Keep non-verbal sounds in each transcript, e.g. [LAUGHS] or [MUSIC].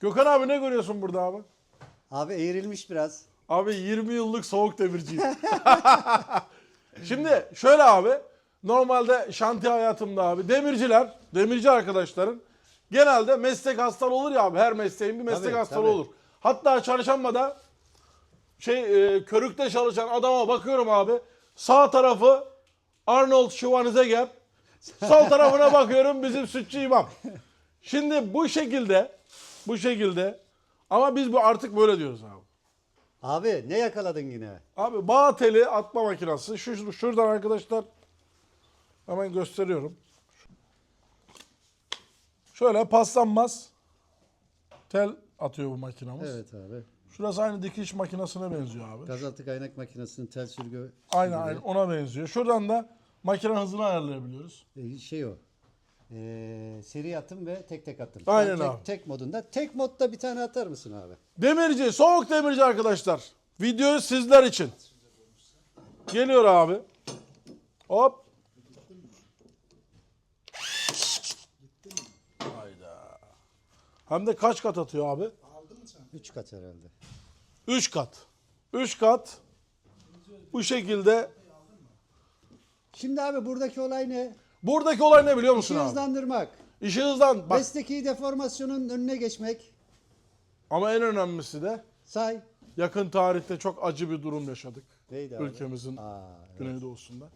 Gökhan abi ne görüyorsun burada abi? Abi eğrilmiş biraz. Abi 20 yıllık soğuk demirciyim. [LAUGHS] Şimdi şöyle abi. Normalde şantiye hayatımda abi demirciler, demirci arkadaşların genelde meslek hastalığı olur ya abi. Her mesleğin bir meslek Tabii, hastalığı tabii. olur. Hatta çarşambada şey e, körükte çalışan adama bakıyorum abi. Sağ tarafı Arnold Schwarzenegger. Sol tarafına bakıyorum bizim sütçü imam. Şimdi bu şekilde bu şekilde ama biz bu artık böyle diyoruz abi. Abi ne yakaladın yine? Abi bağ teli atma makinesi. Şu şuradan arkadaşlar hemen gösteriyorum. Şöyle paslanmaz tel atıyor bu makinamız. Evet abi. Şurası aynı dikiş makinesine benziyor abi. Gazaltı kaynak makinesinin tel sürgü Aynen aynen ona benziyor. Şuradan da makine hızını ayarlayabiliyoruz. e, şey o. Ee, seri atım ve tek tek atım. Aynen tek, abi. Tek modunda. Tek modda bir tane atar mısın abi? Demirci, soğuk demirci arkadaşlar. Video sizler için. Geliyor abi. Hop. Hayda. Hem de kaç kat atıyor abi? 3 kat herhalde. 3 kat. 3 kat. Bu şekilde. Şimdi abi buradaki olay ne? Buradaki olay ne biliyor musun İşi abi? hızlandırmak. İşi hızlan. Bak. Mesleki deformasyonun önüne geçmek. Ama en önemlisi de Say. yakın tarihte çok acı bir durum yaşadık. Neydi abi? Ülkemizin Aa. Güneydoğu'sunda.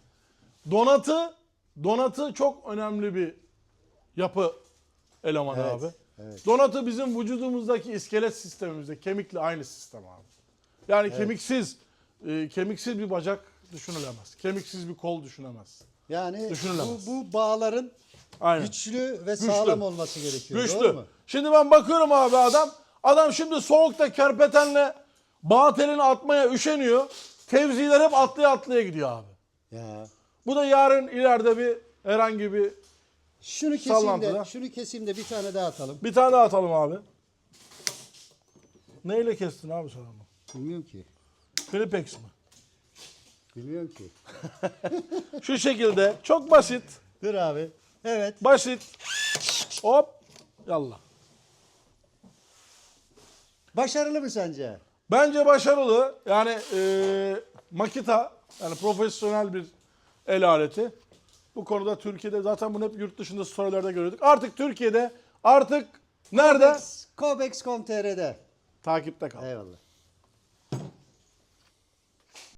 Donatı, donatı çok önemli bir yapı elemanı Evet, abi. evet. Donatı bizim vücudumuzdaki iskelet sistemimizde kemikle aynı sistem abi. Yani kemiksiz, e, kemiksiz bir bacak düşünülemez. Kemiksiz bir kol düşünemez. Yani bu, bu bağların Aynen. güçlü ve sağlam olması gerekiyor. Güçlü. Doğru mu? Şimdi ben bakıyorum abi adam. Adam şimdi soğukta kerpetenle bağ telini atmaya üşeniyor. Tevziler hep atlaya atlaya gidiyor abi. Ya. Bu da yarın ileride bir herhangi bir Şunu keseyim Sallantıda. de, şunu keseyim de bir tane daha atalım. bir tane daha atalım abi. Neyle kestin abi sen onu? Bilmiyorum ki. Clipex mi? Bilmiyorum ki. [LAUGHS] Şu şekilde çok basit. Dur abi. Evet. Basit. Hop. Yallah. Başarılı mı sence? Bence başarılı. Yani eee Makita yani profesyonel bir el aleti. Bu konuda Türkiye'de zaten bunu hep yurt dışında storylerde görüyorduk. Artık Türkiye'de artık nerede? Cobex.com.tr'de. Takipte kal. Eyvallah.